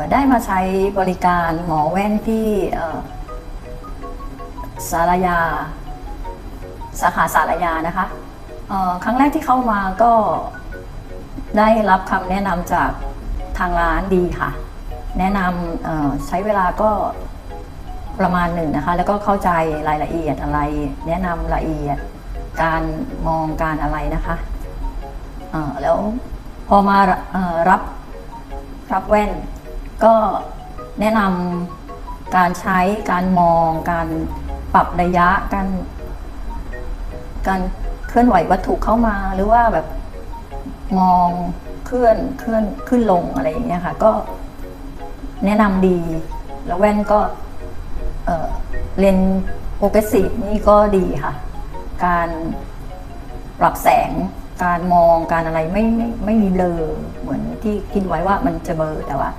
อได้มาใช้บริการหมอแว่นที่สารยา สาขาสารยานะคะออครั้งแรกที่เข้ามาก็ได้รับคำแนะนำจากทางร้านดีค่ะ แนะนำใช้เวลาก็ประมาณหนึ่งนะคะ แล้วก็เข้าใจรายละเอียดอะไร แนะนำละเอียดการมองการอะไรนะคะแล้วพอมารับรับแว่น ก็แนะนำการใช้การมอง การปรับระยะการการเคลื่อนไหววัตถุเข้ามาหรือว่าแบบมองเคลื่อนเคลื่อนขึ้นลงอะไรอย่างเงี้ยค่ะ ก็แนะนำดี แล้วแว่นก็เออเลนโปรเกรสซีฟนี่ก็ดีค่ะ การปรับแสงการมองการอะไรไม่ไม่ไม่มีเลอเหมือนที่คิดไว้ว่ามันจะเบลอแต่ว่า